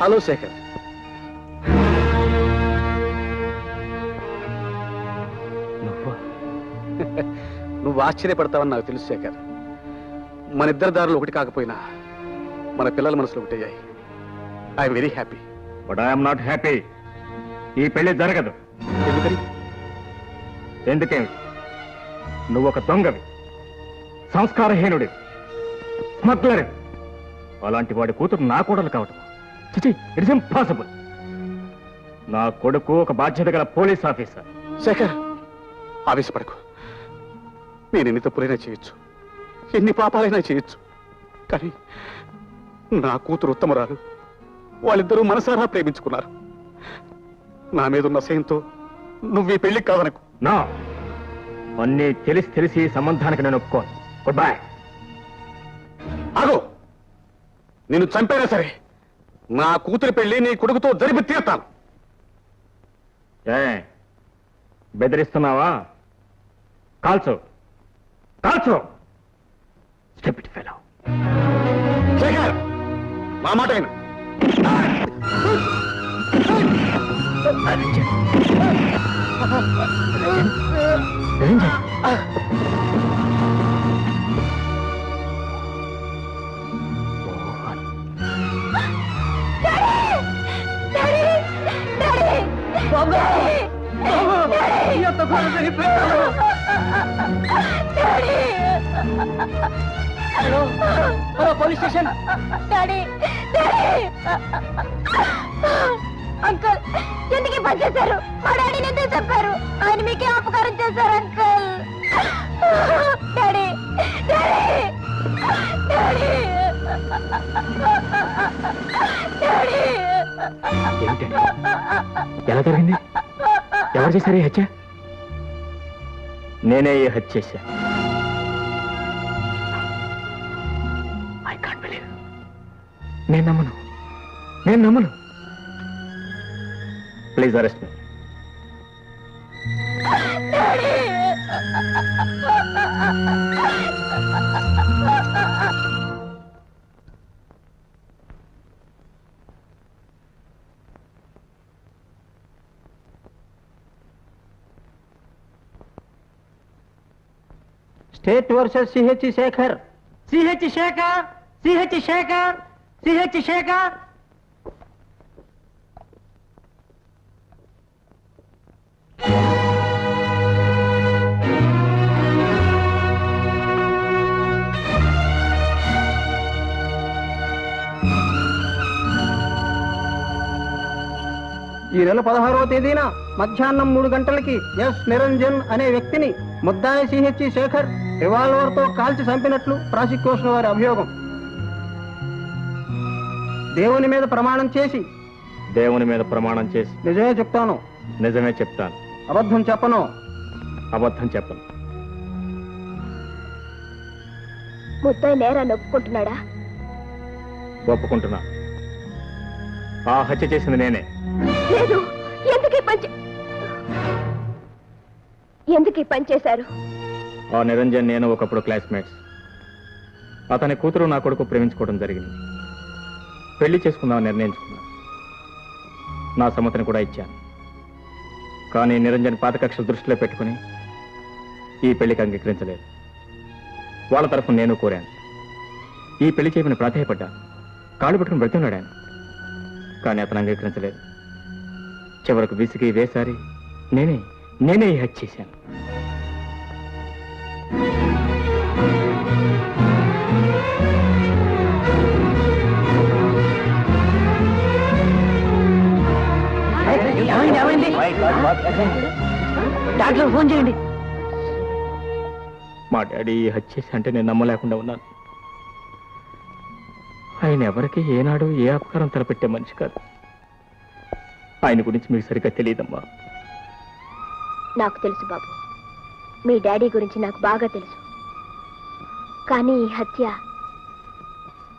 Hello Shekhar. నువ్వా? ఆశ్చర్యపడతావని నాకు తెలుసు శేఖర్. మన ఇద్దరి దారులు ఒకటి కాకపోయినా మన పిల్లల మనసులు ఒకటయ్యాయి I'm very happy. But I'm not happy. ఈ పెళ్ళి జరగదు. ఎందుకని? ఎందుకేమి? నువ్వు ఒక దొంగవి. సంస్కారహీనుడి స్మగ్లర్. అలాంటి వాడి కూతురు నా కూడలు కావటం. చిచి ఇట్స్ ఇంపాసిబుల్ నా కొడుకు ఒక బాధ్యత గల పోలీస్ ఆఫీసర్. శేఖర్ ఆవేశపడకు. నేను ఎన్ని తప్పులైనా చేయొచ్చు. ఎన్ని పాపాలైనా చేయొచ్చు. కానీ నా కూతురు ఉత్తమరాలు వాళ్ళిద్దరూ మనసారా ప్రేమించుకున్నారు. నా మీద ఉన్న సయంతో నువ్వు ఈ పెళ్ళికి కాదనకు నా. అన్నీ తెలిసి తెలిసి ఈ సంబంధానికి నేను ఒప్పుకోను. గుడ్ బై ఆగో. నేను చంపైనా సరే. నా కూతురి పెళ్ళి నీ కొడుకుతో జరిపి తీరుతాను. ఏ బెదిరిస్తున్నావా? కాల్చు. కాల్చు. స్టెపిట్ ఫెలో శేఖర్ నా మాట hello hello police station daddy daddy uncle ఎందుకు పని చేశారు? మా డాడీని ఎందుకు చెప్పారు ఆయన మీకే అపకారం చేశారు uncle daddy daddy daddy daddy ఏమిటండి ఎలా జరిగింది? ఎవరు చేశారు ఈ హత్య? నేనే ఈ హత్య చేశా. ఐ కాంట్ బిలీవ్ నేను నమ్మను. నేను నమ్మను. Please arrest me state versus CH Shekhar. CH Shekhar CH Shekhar CH Shekhar. ఈ నెల పదహారవ తేదీన మధ్యాహ్నం మూడు గంటలకి ఎస్ నిరంజన్ అనే వ్యక్తిని ముద్దాయి సిహెచ్ శేఖర్ రివాల్వర్తో కాల్చి చంపినట్లు ప్రాసిక్యూషన్ వారి అభియోగం. దేవుని మీద ప్రమాణం చేసి. దేవుని మీద ప్రమాణం చేసి. నిజమే చెప్తాను. నిజమే చెప్తాను. అబద్ధం చెప్పను. అబద్ధం చెప్పను. ముద్దాయి నేరాన్ని ఒప్పుకుంటున్నాడా ఒప్పుకుంటున్నా. ఆ హత్య చేసింది నేనే. లేదు. ఎందుకు ఈ పని ఎందుకు ఈ పని చేశారు? ఆ నిరంజన్ నేను ఒకప్పుడు క్లాస్మేట్స్. అతని కూతురు నా కొడుకు ప్రేమించుకోవడం జరిగింది. పెళ్ళి చేసుకుందామని నిర్ణయించుకున్నాను నా సమ్మతిని కూడా ఇచ్చాను. కానీ నిరంజన్ పాత దృష్టిలో పెట్టుకుని ఈ పెళ్ళికి అంగీకరించలేదు. వాళ్ళ తరఫున నేను కోరాను. ఈ పెళ్ళి చేయమని ప్రాధాయపడ్డా. కాళ్ళు పట్టుకుని ఆయన కానీ అతను అంగీకరించలేదు. చివరకు విసిగి వేసారి నేనే నేనే ఈ హత్య చేశాను. డాక్టర్ ఫోన్ చేయండి. మా డాడీ ఈ హత్య చేసి అంటే నేను నమ్మలేకుండా ఉన్నాను. ఆయన ఎవరికి ఏనాడు ఏ అపకారం తలపెట్టే మనిషి కాదు. ఆయన గురించి మీకు సరిగ్గా తెలియదమ్మా. నాకు తెలుసు బాబు. మీ డాడీ గురించి నాకు బాగా తెలుసు. కానీ ఈ హత్య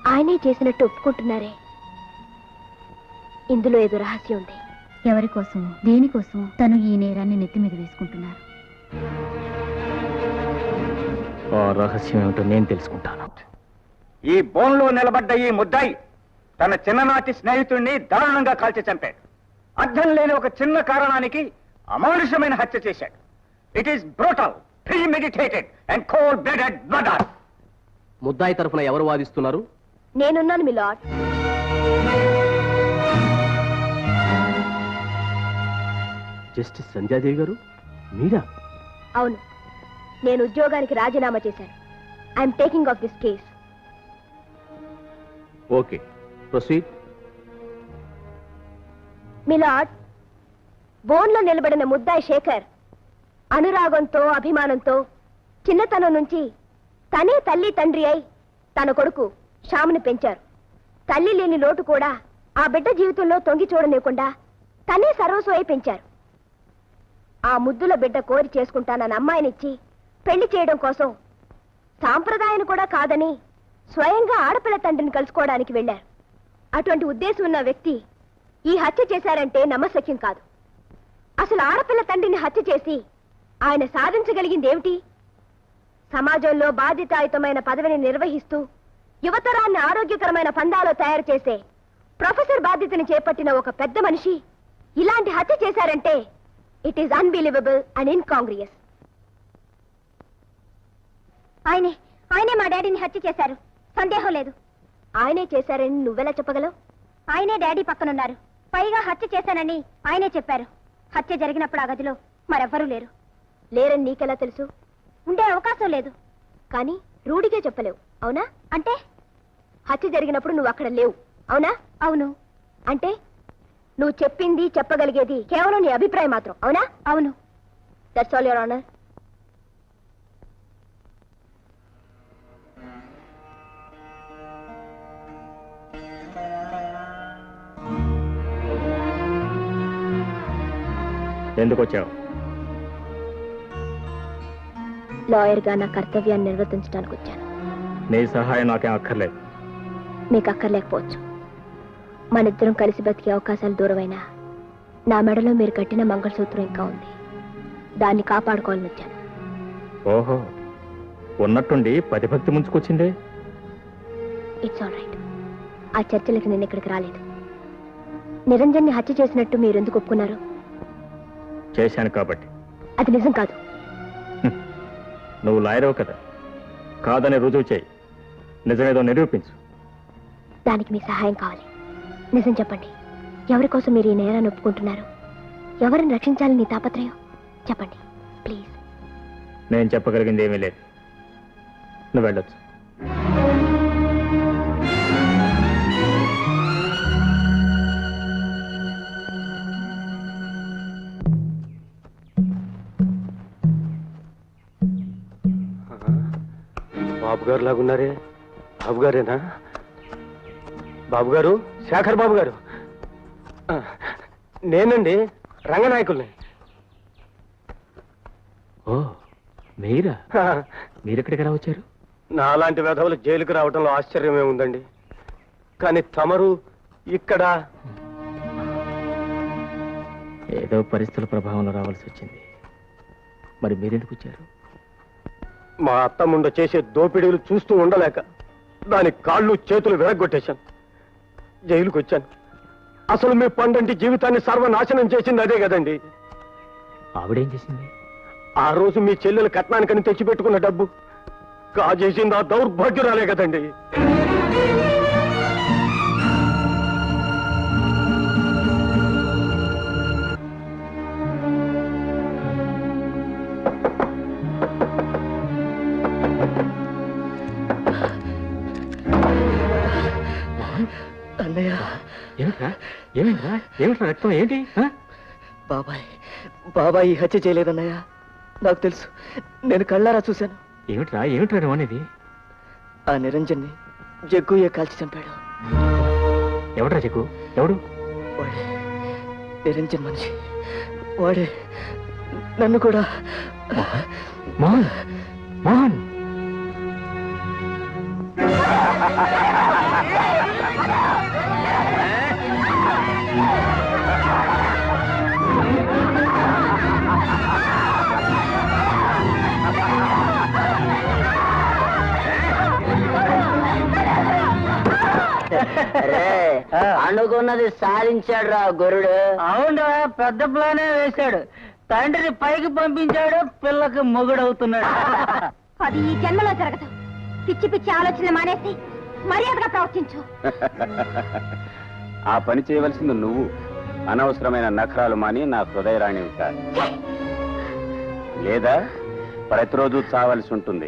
ఆయనే చేసినట్టు ఒప్పుకుంటున్నారే. ఇందులో ఏదో రహస్యం ఉంది. ఎవరి కోసం? దేనికోసం తను ఈ నేరాన్ని నెత్తి మీద వేసుకుంటున్నారు. ఆ రహస్యం ఏమిటో నేను తెలుసుకుంటాను. ఈ బోన్లో నిలబడ్డ ఈ ముద్దాయి తన చిన్ననాటి స్నేహితుడిని దారుణంగా కాల్చి చంపాడు. అర్థం లేని ఒక చిన్న కారణానికి అమానుషమైన హత్య చేశాడు. It is brutal premeditated and cold blooded murder ముద్దాయి తరఫున ఎవరు వాదిస్తున్నారు? నేనున్నాను మిలాడ్ జస్టిస్ సంధ్యాదేవి గారు? మీరా? అవును. నేను ఉద్యోగానికి రాజీనామా చేశాను. I'm taking off this case okay. Proceed. Milord బోన్లో నిలబడిన ముద్దాయి శేఖర్ అనురాగంతో అభిమానంతో చిన్నతనం నుంచి తనే తల్లి తండ్రి అయి తన కొడుకు శ్యాముని పెంచారు. తల్లి లేని లోటు కూడా ఆ బిడ్డ జీవితంలో తొంగి చూడలేకుండా తనే సర్వస్వం అయి పెంచారు. ఆ ముద్దుల బిడ్డ కోరి చేసుకుంటానన్న అమ్మాయినిచ్చి పెళ్ళి చేయడం కోసం సాంప్రదాయం కూడా కాదని స్వయంగా ఆడపిల్ల తండ్రిని కలుసుకోవడానికి వెళ్ళారు అటువంటి ఉద్దేశం ఉన్న వ్యక్తి ఈ హత్య చేశారంటే నమ్మశక్యం కాదు. అసలు ఆడపిల్ల తండ్రిని హత్య చేసి ఆయన సాధించగలిగింది ఏమిటి సమాజంలో బాధ్యతాయుతమైన పదవిని నిర్వహిస్తూ యువతరాన్ని ఆరోగ్యకరమైన పందాలో తయారు చేసే ప్రొఫెసర్ బాధ్యతని చేపట్టిన ఒక పెద్ద మనిషి ఇలాంటి హత్య చేశారంటే it is unbelievable and incongruous ఆయనే ఆయనే మా డాడీని హత్య చేశారు. సందేహం లేదు. ఆయనే చేశారని నువ్వెలా చెప్పగలవు? ఆయనే డాడీ పక్కనున్నారు. పైగా హత్య చేశానని ఆయనే చెప్పారు. హత్య జరిగినప్పుడు ఆ గదిలో మరెవ్వరూ లేరు. లేరని నీకెలా తెలుసు? ఉండే అవకాశం లేదు. కానీ రూఢిగా చెప్పలేవు. అవునా? అంటే? హత్య జరిగినప్పుడు నువ్వు అక్కడ లేవు. అవునా? అవును. అంటే? నువ్వు చెప్పింది చెప్పగలిగేది కేవలం నీ అభిప్రాయం మాత్రం. అవునా? అవును. దట్స్ ఆల్ యువర్ ఆనర్ ఎందుకు వచ్చావు లాయర్గా నా కర్తవ్యాన్ని నిర్వర్తించడానికి వచ్చాను నీ సహాయం నాకేం అక్కర్లేదు. మీకు అక్కర్లేకపోవచ్చు మనిద్దరం కలిసి బతికే అవకాశాలు దూరమైనా నా మెడలో మీరు కట్టిన మంగళసూత్రం ఇంకా ఉంది. దాన్ని కాపాడుకోవాలని వచ్చాను ఓహో ఉన్నట్టుండి పది భక్తి ముంచుకొచ్చిందే? ఇట్స్ ఆల్ రైట్ ఆ చర్చలకి నేను ఇక్కడికి రాలేదు. నిరంజన్ని హత్య చేసినట్టు మీరు ఎందుకు ఒప్పుకున్నారు? చేశాను కాబట్టి. అది నిజం కాదు. నువ్వు లాయరవు కదా. కాదని రుజువు చేయి. నిజమేదో నిరూపించు. దానికి మీ సహాయం కావాలి. నిజం చెప్పండి. ఎవరి కోసం మీరు ఈ నేరాన్ని ఒప్పుకుంటున్నారు? ఎవరిని రక్షించాలని నీ తాపత్రయం? చెప్పండి. ప్లీజ్. నేను చెప్పగలిగింది ఏమీ లేదు. నువ్వు వెళ్ళొచ్చు. బాబు గారు లాగున్నారే? బాబు గారేనా బాబు గారు శేఖర్ బాబు గారు. నేనండి రంగనాయకుల్ని. ఓ మీరా? మీరెక్కడికి ఎలా వచ్చారు? నాలాంటి వెధవులు జైలుకు రావడంలో ఆశ్చర్యమే ఉందండి. కానీ తమరు ఇక్కడ. ఏదో పరిస్థితుల ప్రభావంలో రావాల్సి వచ్చింది. మరి మీరెందుకు వచ్చారు? మా అత్తముండ చేసే దోపిడీలు చూస్తూ ఉండలేక దాని కాళ్ళు చేతులు విరగొట్టేశాను జైలుకు వచ్చాను అసలు మీ పండంటి జీవితాన్ని సర్వనాశనం చేసింది అదే కదండి. ఆవిడేం చేసింది? ఆ రోజు మీ చెల్లెలు కట్నానికని తెచ్చిపెట్టుకున్న డబ్బు. కాజేసింది ఆ దౌర్భాగ్యురాలే కదండి. ఏమిట్రా ఏమిట్రా ఏమిట్రా రక్తం? ఏంటి? బాబాయ్ బాబాయ్ హత్య చేయలేదన్నయ్య. నాకు తెలుసు. నేను కళ్ళారా చూశాను. ఏమిట్రా? ఏమిట్రా అనేది? ఆ నిరంజన్ని జగ్గుయ్య కాల్చి చంపాడు. ఎవడ్రా చెక్కు ఎవడు? వాడే నిరంజన్ మనిషి. వాడే నన్ను కూడా. మోహన్? మోహన్? అనుకున్నది సాధించాడు రా గురుడు అవునరా పెద్ద ప్లానే వేశాడు. తండ్రిని పైకి పంపించాడు పిల్లకి మొగుడవుతున్నాడు. అది ఈ జన్మలో జరగదు. పిచ్చి పిచ్చి ఆలోచనలు మానేసి మర్యాదగా ప్రవర్తించు. ఆ పని చేయవలసింది నువ్వు. అనవసరమైన నఖరాలు మాని నా హృదయరాణి లేదా ప్రతిరోజు చావలసి ఉంటుంది.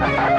Hah?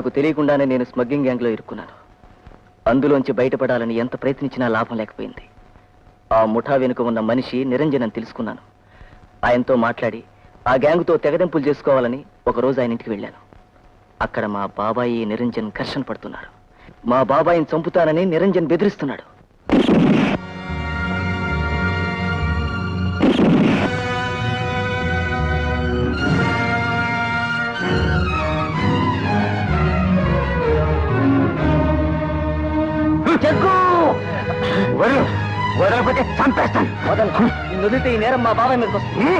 నాకు తెలియకుండానే నేను స్మగ్లింగ్ గ్యాంగ్లో ఇరుక్కున్నాను. అందులోంచి బయటపడాలని ఎంత ప్రయత్నించినా లాభం లేకపోయింది. ఆ ముఠా వెనుక ఉన్న మనిషి నిరంజన్ అని తెలుసుకున్నాను. ఆయనతో మాట్లాడి ఆ గ్యాంగ్తో తెగదెంపులు చేసుకోవాలని ఒకరోజు ఆయన ఇంటికి వెళ్ళాను. అక్కడ మా బాబాయి నిరంజన్ ఘర్షణ పడుతున్నారు మా బాబాయిని చంపుతానని నిరంజన్ బెదిరిస్తున్నాడు. వదలకపోతే చంపేస్తాను. వదలు నిన్ను వదిలితే ఈ నేరం మా బాబాయ్ మీదకి వస్తుంది.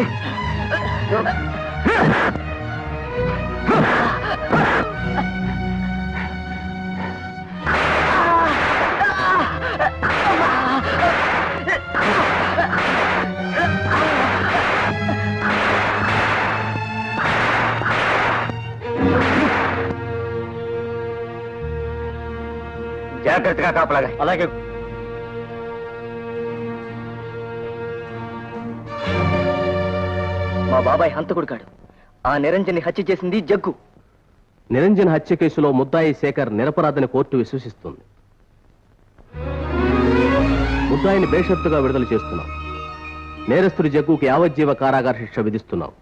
జాగ్రత్తగా కాపలాగా అలాగే. బాబాయ్ హంతకుడు కాడు ఆ నిరంజని హత్య చేసింది జగ్గు. నిరంజన్ హత్య కేసులో ముద్దాయి శేఖర్ నిరపరాధని కోర్టు విశ్వసిస్తుంది. ముద్దాయిని బేషరతుగా విడుదల చేస్తున్నాం. నేరస్తుడి జగ్గుకి యావజ్జీవ కారాగార శిక్ష విధిస్తున్నాం.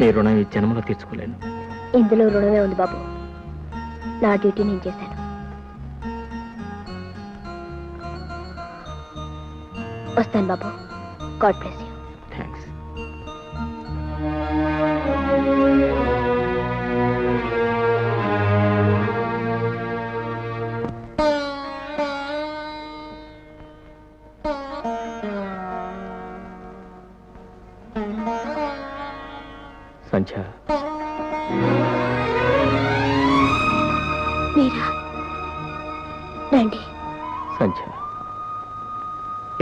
నీ రుణం ఈ జన్మలో తీర్చుకోలేను. ఇందులో రుణమే ఉంది బాబు. నా డ్యూటీ నేను చేశాను. వస్తాను బాబు. గాడ్ బ్లెస్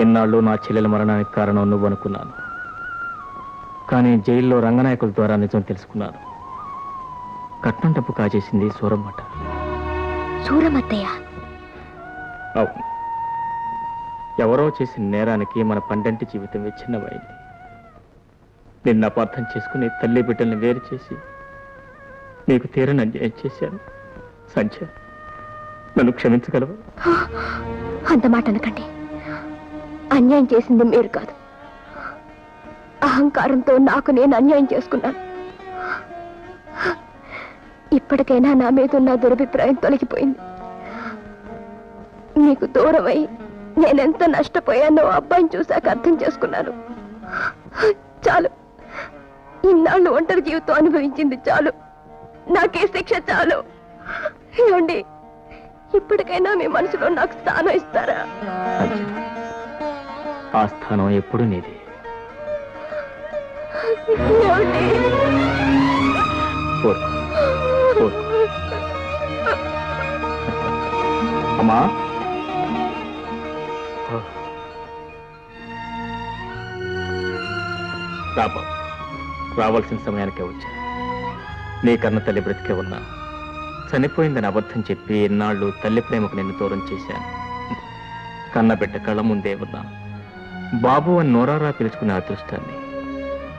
ఎన్నాళ్ళు నా చెల్లెల మరణానికి కారణం నువ్వు అనుకున్నాను. కానీ జైల్లో రంగనాయకుల ద్వారా నిజం తెలుసుకున్నాను. కట్నం డబ్బు కాజేసింది సూరమ్మట. సూరమత్తయ్య అవును. ఎవరో చేసిన నేరానికి మన పండంటి జీవితం విచ్ఛిన్నమైంది నిన్న అపార్థం చేసుకుని తల్లి బిడ్డల్ని వేరు చేసి నీకు తీరని అన్యాయం చేశాను. సంధ్య నన్ను క్షమించగలవా? అంత మాట అనకండి. అన్యాయం చేసింది మీరు కాదు. అహంకారంతో నాకు నేను అన్యాయం చేసుకున్నాను. ఇప్పటికైనా నా మీద ఉన్న దురభిప్రాయం తొలగిపోయింది. మీకు దూరమై నేనెంత నష్టపోయానో అబ్బాయిని చూశాక అర్థం చేసుకున్నాను. చాలు. ఇన్నాళ్ళు ఒంటరి జీవితం అనుభవించింది చాలు. నాకే శిక్ష చాలు. ఏమండి? ఇప్పటికైనా మీ మనసులో నాకు స్థానం ఇస్తారా? ఆ స్థానం ఎప్పుడు నీది. అమ్మా? రాబా రావాల్సిన సమయానికే వచ్చా. నీ కన్న తల్లి బ్రతికే ఉన్నా చనిపోయిందని అబద్ధం చెప్పి ఎన్నాళ్ళు తల్లి ప్రేమకు నిన్ను దూరం చేశాను. కన్న బిడ్డ కళ్ళ ముందే ఉన్నా బాబు అని నోరారా పిలుచుకునే అదృష్టాన్ని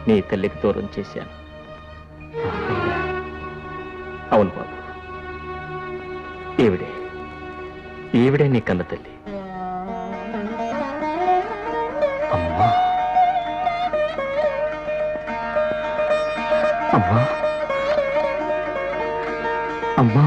నీ తల్లికి దూరం చేశాను. అవును బాబు. ఈవిడే. ఈవిడే నీ కన్న తల్లి. అమ్మా. అమ్మా. అమ్మా.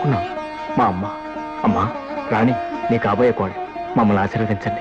అనుకున్నాం మా అమ్మ. అమ్మా రాణి నీ కాబోయే కోడలు. మమ్మల్ని ఆశీర్వదించండి.